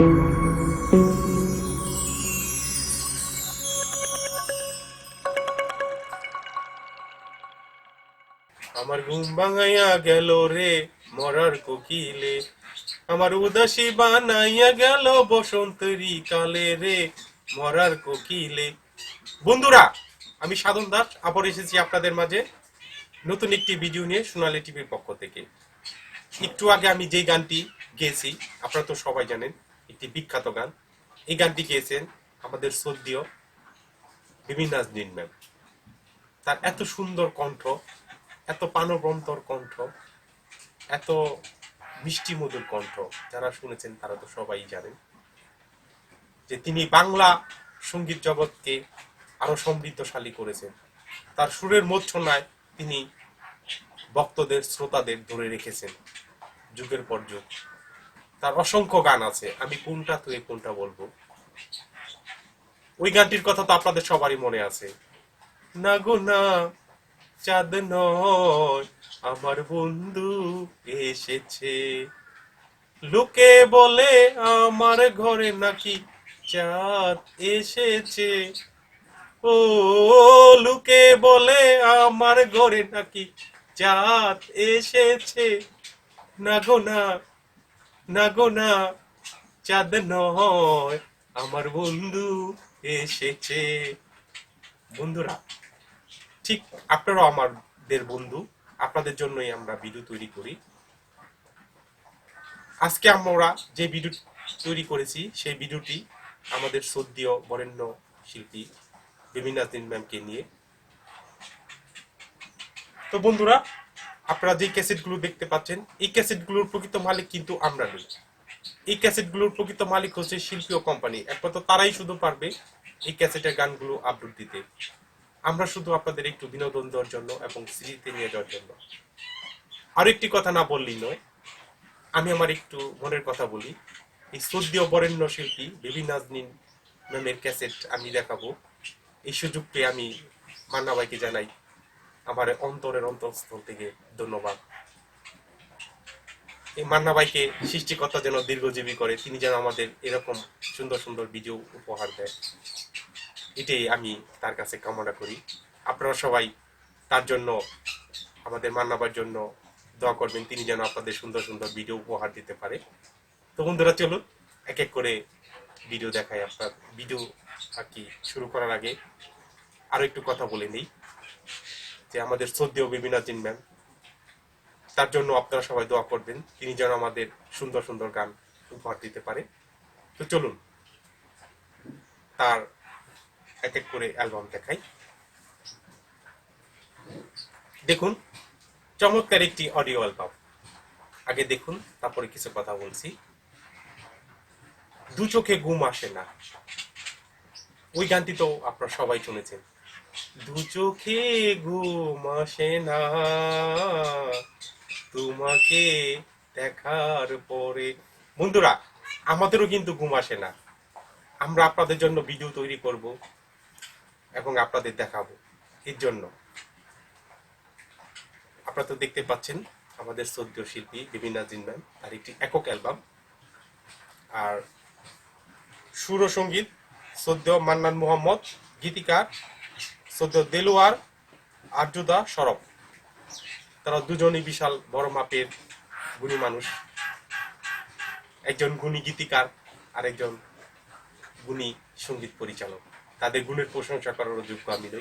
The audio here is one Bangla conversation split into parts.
আমার ঘুম ভাঙাইয়া গেল রে, মরার কোকিলে। আমার উদাসী বানাইয়া গেল বসন্তরী কালে রে, মরার কোকিলে। বন্ধুরা, আমি সাধন দাস, আবার এসেছি আপনাদের মাঝে নতুন একটি ভিডিও নিয়ে সোনালী টিভির পক্ষ থেকে। একটু আগে আমি যে গানটি গেয়েছি, আপনারা তো সবাই জানেন একটি বিখ্যাত গান। এই গানটি গেয়েছেন আমাদের সদ্যীয় বিভিন্ন নাজনীন ম্যাম। তার এত সুন্দর কণ্ঠ, এত প্রাণবন্তর কণ্ঠ, এত মিষ্টি মধুর কণ্ঠ যারা শুনেছেন তারা তো সবাই জানেন যে তিনি বাংলা সংগীত জগৎকে আরও সমৃদ্ধশালী করেছেন। তার সুরের মূর্ছনায় তিনি ভক্তদের, শ্রোতাদের ধরে রেখেছেন যুগের পর যুগ। তার অসংখ্য গান আছে। আমি কোনটা তুই কোনটা বলব? ওই গানটির কথা তো আপনাদের সবারই মনে আছে। না গো, না, চাঁদ নয়, আমার বন্ধু এসেছে। লোকে বলে আমার ঘরে নাকি চাঁদ এসেছে। ও, লোকে বলে আমার ঘরে নাকি চাঁদ এসেছে। না গো, না না গো না, চাঁদ নয়, আমার বন্ধু এসেছে। বন্ধুরা, ঠিক আপনারাও আমাদের বন্ধু, আপনাদের জন্যই আমরা ভিডিও তৈরি করি। আজকে আমরা যে ভিডিও তৈরি করেছি, সেই ভিডিওটি আমাদের সদ্যীয় বরেণ্য শিল্পী বেমিনাজদিন ম্যামকে নিয়ে। তো বন্ধুরা আপনারা যে ক্যাসেটগুলো দেখতে পাচ্ছেন, এই ক্যাসেটগুলোর প্রকৃত মালিক কিন্তু আমরা নই। এই ক্যাসেটগুলোর প্রকৃত মালিক হচ্ছে শিল্পী ও কোম্পানি। একমাত্র তারাই শুধু পারবে এই ক্যাসেটের গানগুলো আপলোড দিতে। আমরা শুধু আপনাদের একটু বিনোদন দেওয়ার জন্য এবং স্মৃতিতে নিয়ে যাওয়ার জন্য। আরও একটি কথা না বললেই নয়, আমি আমার একটু মনের কথা বলি। এই সদ্যীয় বরেণ্য শিল্পী বেবি নাজনিন ম্যামের ক্যাসেট আমি দেখাবো। এই সুযোগ আমি মান্না ভাইকে জানাই। আমার অন্তরের অন্তঃস্থল থেকে ধন্যবাদ। এই মান্না ভাইকে সৃষ্টিকর্তা যেন দীর্ঘজীবী করে, তিনি যেন আমাদের এরকম সুন্দর সুন্দর ভিডিও উপহার দেয়। এটাই আমি তার কাছে কামনা করি। আপনারা সবাই তার জন্য, আমাদের মান্নাবার জন্য দোয়া করবেন, তিনি যেন আপনাদের সুন্দর সুন্দর ভিডিও উপহার দিতে পারে। তো বন্ধুরা, চলুন, এক এক করে ভিডিও দেখাই আপনার। ভিডিও আর কি শুরু করার আগে আরও একটু কথা বলে নেই। যে আমাদের শ্রদ্ধেয় বিবিনাজিন ম্যাম, তার জন্য আপনারা সবাই দোয়া করবেন, তিনি যেন আমাদের সুন্দর সুন্দর গান উপহার দিতে পারে। তো চলুন, তার এক এক করে অ্যালবাম দেখাই। দেখুন, চমৎকার একটি অডিও অ্যালবাম। আগে দেখুন, তারপরে কিছু কথা বলছি। দু চোখে ঘুম আসে না। ওই গানটি তো আপনারা সবাই শুনেছেন। দু চোখে ঘুম আসে না। তোমাকে দেখার পরে বন্ধুরা, আমাদেরও কিন্তু ঘুম আসে না। আমরা আপনাদের জন্য ভিডিও তৈরি করব এবং আপনাদের দেখাবো এর জন্য। আপনারা তো দেখতে পাচ্ছেন, আমাদের সদ্য শিল্পী বিভিন্ন ম্যাম তার একটি একক অ্যালবাম। আর সুর সংগীত সদ্য মান্নান মোহাম্মদ, গীতিকার সদ্য দেলোয়ার আর্যদা সরব। তারা দুজনই বিশাল, বড় মাপের গুণী মানুষ। একজন গুণী গীতিকার আর একজন গুণী সংগীত পরিচালক। তাদের গুণের প্রশংসা করার যোগ্য আমি নই।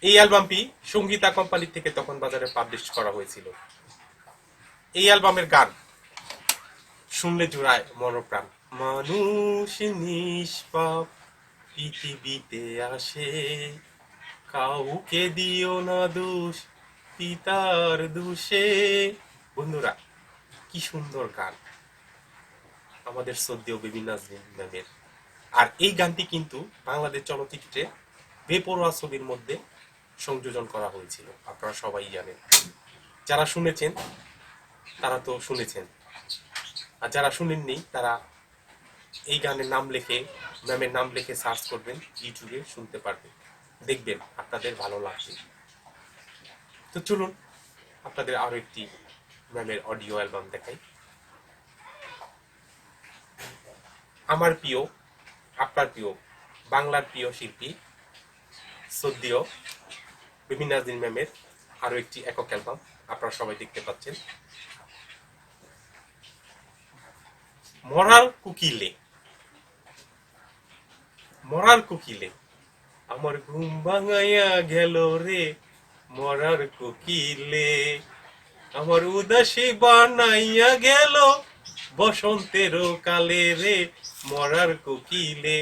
এই অ্যালবামটি সঙ্গীতা কোম্পানি থেকে তখন বাজারে পাবলিশ করা হয়েছিল। এই অ্যালবামের গান শুনলে জোড়ায় মনপ্রাণ। মানুষ নিষ্পাপ পৃথিবীতে আসে। কাউকে দিও না দোষ, পিতার দোষে। বন্ধুরা, কি সুন্দর গান। আমাদের শ্রদ্ধেয় বিভিন্ন ম্যামের। আর এই গানটি কিন্তু বাংলাদেশ চলচ্চিত্রে বেপরোয়া ছবির মধ্যে সংযোজন করা হয়েছিল, আপনারা সবাই জানেন। যারা শুনেছেন, তারা তো শুনেছেন। আর যারা শুনেননি, তারা এই গানের নাম লিখে, ম্যামের নাম লিখে সার্চ করবেন ইউটিউবে শুনতে পারবেন। দেখবেন আপনাদের ভালো লাগবে। তো চলুন, আপনাদের আরও একটি ম্যামের অডিও অ্যালবাম দেখাই। আমার প্রিয়, আপনার প্রিয়, বাংলার প্রিয় শিল্পী সদ্যীয় বিভিন্ন দিন ম্যামের আরও একটি একক অ্যালবাম আপনারা সবাই দেখতে পাচ্ছেন। মরার কুকিলে মরার কুকিলে আমার ঘুম ভাঙাইয়া গেল রে মরার কুকিলে আমার উদাসী বানাইয়া গেল বসন্তের কালে রে মরার কোকিলে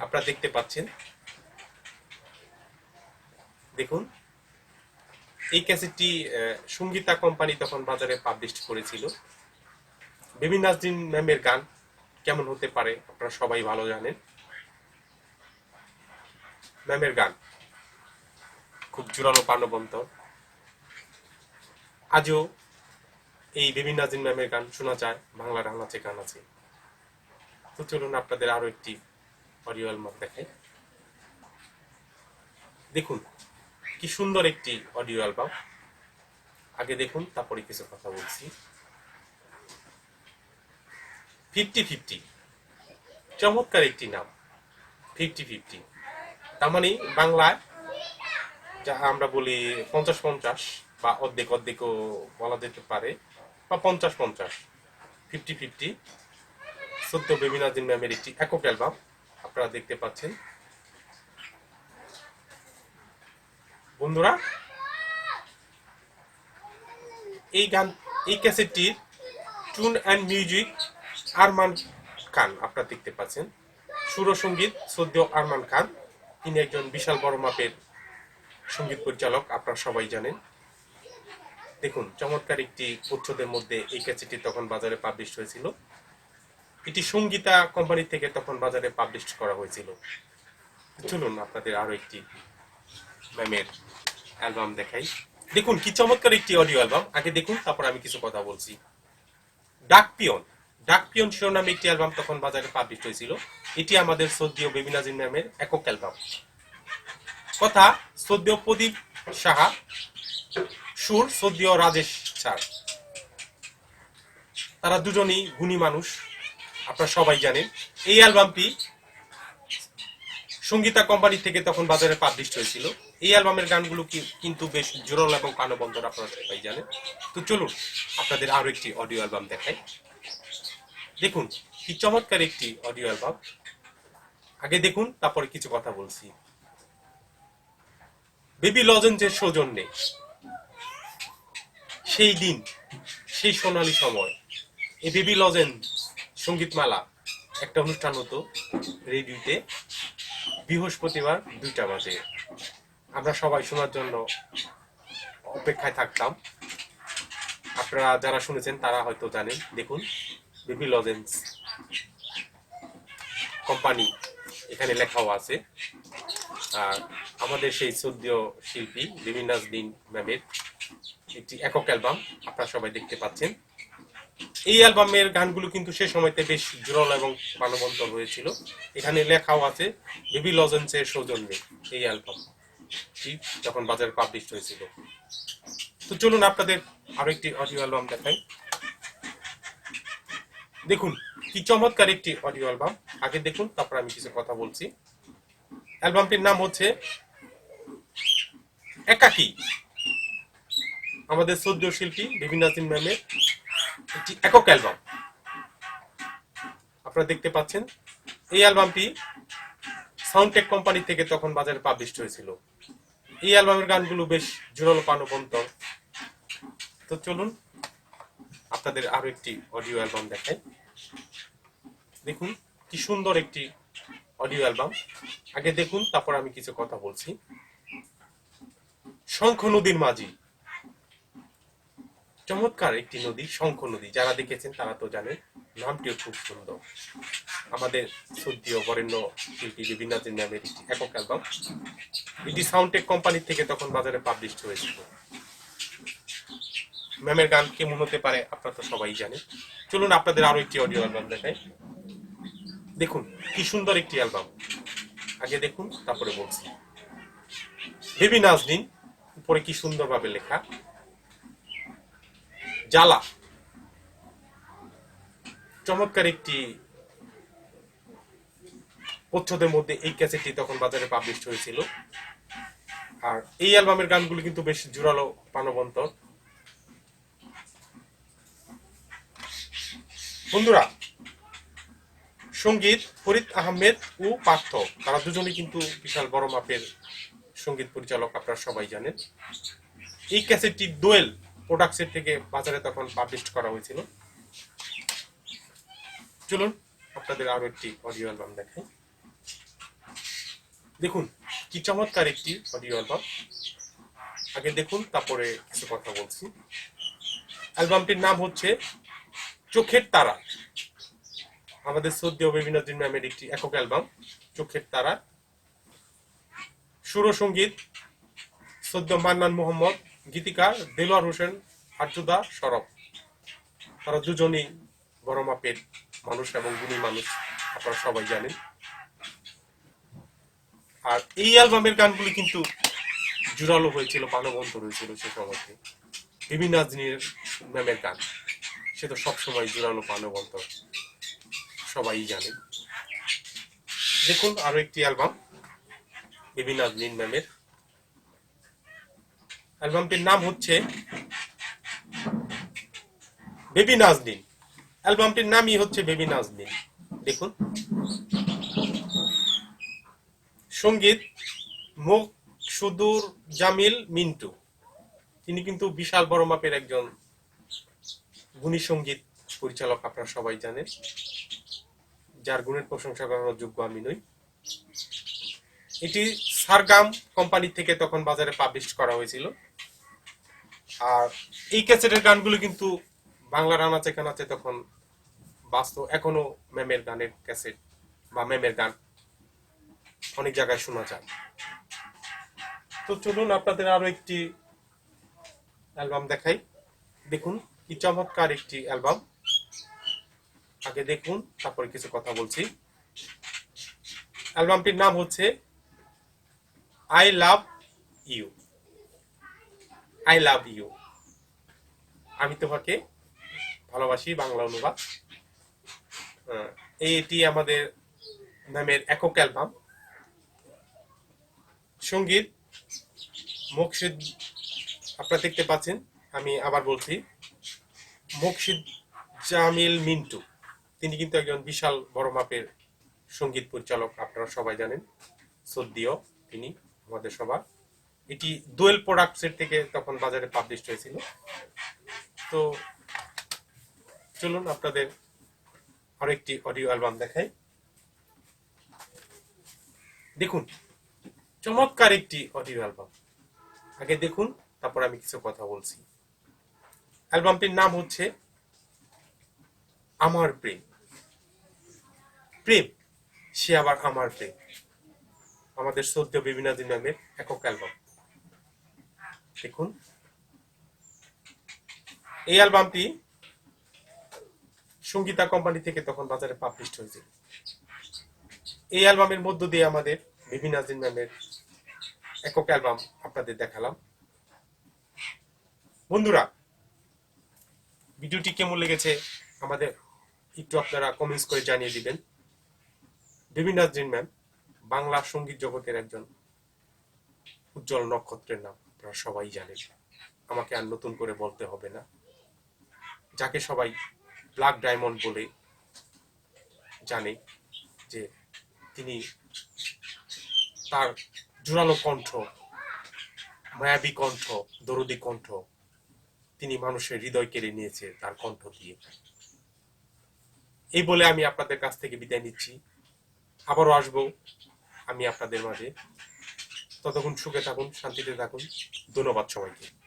আপনারা দেখতে পাচ্ছেন দেখুন এই ক্যাসেটটি সঙ্গীতা কোম্পানি তখন বাজারে পাবলিশ করেছিল। বেবি নাজরিন ম্যামের গান কেমন হতে পারে? আপনারা সবাই ভালো জানেন। ম্যামের গান। খুব জোরালো প্রাণবন্ত আজও এই বেবি নাজিন ম্যামের গান শোনা যায়, বাংলা নাচে গান আছে। তো চলুন আপনাদের আরও একটি অডিও অ্যালবাম দেখাই। দেখুন, কি সুন্দর একটি অডিও অ্যালবাম। আগে দেখুন, তারপরে কিছু কথা বলছি। Fifty fifty. চমৎকার একটি নাম, ফিফটি ফিফটি। তার মানে বাংলায় যা আমরা বলি পঞ্চাশ পঞ্চাশ বা অর্ধেক অর্ধেকও বলা যেতে পারে, বা পঞ্চাশ পঞ্চাশ, ফিফটি ফিফটি। সদ্য বেবিনাজিন ম্যামের একটি একক অ্যালবাম আপনারা দেখতে পাচ্ছেন। বন্ধুরা, এই গান, এই ক্যাসেটটির টুন অ্যান্ড মিউজিক আরমান খান, আপনারা দেখতে পাচ্ছেন। সুর সংগীত সদ্য আরমান খান। তিনি একজন বিশাল বড় মাপের সংগীত পরিচালক, আপনারা সবাই জানেন। দেখুন, চমৎকার একটি উচ্ছদের মধ্যে এই ক্যাসেটটি তখন বাজারে পাবলিশ হয়েছিল। এটি সঙ্গীতা কোম্পানি থেকে তখন বাজারে পাবলিশ করা হয়েছিল। চলুন, আপনাদের আরও একটি ম্যামের অ্যালবাম দেখাই। দেখুন, কি চমৎকার একটি অডিও অ্যালবাম। আগে দেখুন, তারপর আমি কিছু কথা বলছি। ডাক পিয়ন ডাক পিয়ন শিরোনামে একটি অ্যালবাম তখন বাজারে পাবলিশ হয়েছিল। এটি আমাদের সদ্যীয় বেবিনাজিন নামের একক অ্যালবাম। কথা সদ্য প্রদীপ সাহা। সুর সদ্য রাজেশ স্যার। তারা দুজনই গুণী মানুষ, আপনারা সবাই জানেন। এই অ্যালবামটি সঙ্গীতা কোম্পানি থেকে তখন বাজারে পাবলিশ হয়েছিল। এই অ্যালবামের গানগুলো কিন্তু বেশ জোরাল এবং প্রাণবন্তর আপনারা সবাই জানেন। তো চলুন, আপনাদের আরও একটি অডিও অ্যালবাম দেখাই। দেখুন কি চমৎকার একটি অডিও অ্যালবাম আগে দেখুন, তারপরে কিছু কথা বলছি। বেবি লজেন্সের সৌজন্যে। সেই দিন, সেই সোনালী সময়, এই বেবি লজেন্স সঙ্গীতমালা একটা অনুষ্ঠান হতো রেডিওতে, বৃহস্পতিবার দুইটা বাজে। আমরা সবাই শোনার জন্য অপেক্ষায় থাকতাম। আপনারা যারা শুনেছেন, তারা হয়তো জানেন। দেখুন। বেবি লজেন্স কোম্পানি এখানে লেখাও আছে। আর আমাদের সেই সদ্য শিল্পী বিমিনাজ দিন ম্যামের একটি একক অ্যালবাম আপনারা সবাই দেখতে পাচ্ছেন। এই অ্যালবামের গানগুলো কিন্তু সে সময়তে বেশ জোরাল এবং প্রাণবন্তর হয়েছিল। এখানে লেখাও আছে বেবি লজেন্সের সৌজন্যে এই অ্যালবাম যখন বাজারে পাবলিশ হয়েছিল। তো চলুন আপনাদের আরও একটি অডিও অ্যালবাম দেখাই। দেখুন, কি চমৎকার একটি অডিও অ্যালবাম আগে দেখুন, তারপর আমি কিছু কথা বলছি। অ্যালবামটির নাম হচ্ছে একাকী। আমাদের সদ্য শিল্পী বিভিন্ন ম্যামের একটি একক অ্যালবাম আপনারা দেখতে পাচ্ছেন, এই অ্যালবামটি সাউন্ডটেক কোম্পানি থেকে তখন বাজারে পাবলিশ হয়েছিল। এই অ্যালবামের গানগুলো বেশ জোরালো প্রাণবন্ত তো চলুন আপনাদের আরও একটি অডিও অ্যালবাম দেখাই। দেখুন, কি সুন্দর একটি অডিও অ্যালবাম আগে দেখুন, তারপর আমি কিছু কথা বলছি। শঙ্খ নদীর মাঝি। চমৎকার একটি নদী, শঙ্খ নদী। যারা দেখেছেন, তারা তো জানেন, নামটিও খুব সুন্দর। আমাদের শ্রদ্ধীয় বরেণ্য শিল্পী বিভিন্ন নামের একক অ্যালবাম এটি সাউন্ডটেক কোম্পানি থেকে তখন বাজারে পাবলিশ হয়েছিল। ম্যামের গান কেমন হতে পারে আপনারা তো সবাই জানেন। চলুন আপনাদের আরও একটি অডিও অ্যালবাম দেখাই। দেখুন, কি সুন্দর একটি অ্যালবাম আগে দেখুন, তারপরে বলছি। বেবি নাজরিন উপরে কি সুন্দরভাবে লেখা। জ্বালা। চমৎকার একটি প্রচ্ছদের মধ্যে এই ক্যাসেটটি তখন বাজারে পাবলিশ হয়েছিল। আর এই অ্যালবামের গানগুলো কিন্তু বেশ জোরালো, প্রাণবন্ত। বন্ধুরা, সংগীত ফরিদ আহমেদ ও পার্থ, তারা দুজনেই কিন্তু বিশাল বড় মাপের সংগীত পরিচালক, আপনারা সবাই জানেন। এই ক্যাসেটটি দোয়েল প্রোডাক্টসের থেকে বাজারে তখন পাবলিশ করা হয়েছিল। চলুন, আপনাদের আরও একটি অডিও অ্যালবাম দেখাই। দেখুন, কি চমৎকার একটি অডিও অ্যালবাম। আগে দেখুন, তারপরে কিছু কথা বলছি। অ্যালবামটির নাম হচ্ছে চোখের তারা। আমাদের সদ্য দিন ম্যামের একটি একক অ্যালবাম, চোখের তারা। সুর সংগীত সদ্য মান্নান মোহাম্মদ, গীতিকার দেলোয়ার হোসেন আর্জুদা সরব। তারা দুজনেই বড় মাপের মানুষ এবং গুণী মানুষ, আপনারা সবাই জানেন। আর এই অ্যালবামের গানগুলি কিন্তু জোরালো হয়েছিল প্রাণবন্ত হয়েছিল সে সময়তে বিভিন্ন নাজনীর ম্যামের গান। সে তো সবসময় জোরালো প্রাণবন্ত সবাই জানে। দেখুন আরও একটি অ্যালবাম বেবি নাজনীন ম্যামের অ্যালবামটির নাম হচ্ছে বেবি নাজনীন। অ্যালবামটির নামই হচ্ছে বেবি নাজনীন। দেখুন। সংগীত, মুখ সুদূর জামিল মিন্টু। তিনি কিন্তু বিশাল বড় মাপের একজন গুণী সংগীত পরিচালক আপনারা সবাই জানেন, যার গুণের প্রশংসা করার যোগ্য আমি নই। এটি সারগাম কোম্পানি থেকে তখন বাজারে পাবলিশ করা হয়েছিল। আর এই ক্যাসেটের গানগুলো কিন্তু বাংলা রানাচে কানাচে তখন বাস্তব এখনও ম্যামের গানের ক্যাসেট বা ম্যামের গান অনেক জায়গায় শোনা যায়। তো চলুন আপনাদের আরও একটি অ্যালবাম দেখাই। দেখুন। কি চমৎকার একটি অ্যালবাম। আগে দেখুন, তারপরে কিছু কথা বলছি। অ্যালবামটির নাম হচ্ছে I love you. I love you. আমি তোমাকে ভালোবাসি, বাংলা অনুবাদ। এটি আমাদের নামের একক অ্যালবাম। সংগীত মুকশিদ, আপনারা দেখতে পাচ্ছেন, আমি আবার বলছি মুকশিদ জামিল মিন্টু। তিনি কিন্তু একজন বিশাল বড় মাপের সংগীত পরিচালক, আপনারা সবাই জানেন। সদ্যীয় তিনি আমাদের সবার। এটি দোয়েল প্রোডাক্টসের থেকে তখন বাজারে পাবলিশ হয়েছিল। তো চলুন আপনাদের আরেকটি অডিও অ্যালবাম দেখাই। দেখুন, চমৎকার একটি অডিও অ্যালবাম আগে দেখুন, তারপর আমি কিছু কথা বলছি। অ্যালবামটির নাম হচ্ছে আমার প্রেম। প্রেম, সে আবার আমার প্রেম। আমাদের সদ্য বিভিন্ন দিন নামের একক অ্যালবাম। দেখুন। এই অ্যালবামটি সঙ্গীতা কোম্পানি থেকে তখন বাজারে পাবলিশ হয়েছিল। এই অ্যালবামের মধ্য দিয়ে আমাদের বিভিন্ন দিন ম্যামের একক অ্যালবাম আপনাদের দেখালাম। বন্ধুরা ভিডিওটি কেমন লেগেছে আমাদের একটু আপনারা কমেন্টস করে জানিয়ে দিবেন। বিভিন্ন দিন ম্যাম, বাংলা সংগীত জগতের একজন উজ্জ্বল নক্ষত্রের নাম আপনারা সবাই জানেন। আমাকে আর নতুন করে বলতে হবে না। যাকে সবাই ব্ল্যাক ডায়মন্ড বলে জানে যে তিনি তার জোরালো কণ্ঠ, মায়াবী কণ্ঠ, দরদি কণ্ঠ তিনি মানুষের হৃদয় কেড়ে নিয়েছে তার কণ্ঠ দিয়ে। এই বলে আমি আপনাদের কাছ থেকে বিদায় নিচ্ছি। আবারও আসব আমি আপনাদের মাঝে। ততক্ষণ সুখে থাকুন, শান্তিতে থাকুন। ধন্যবাদ সবাইকে।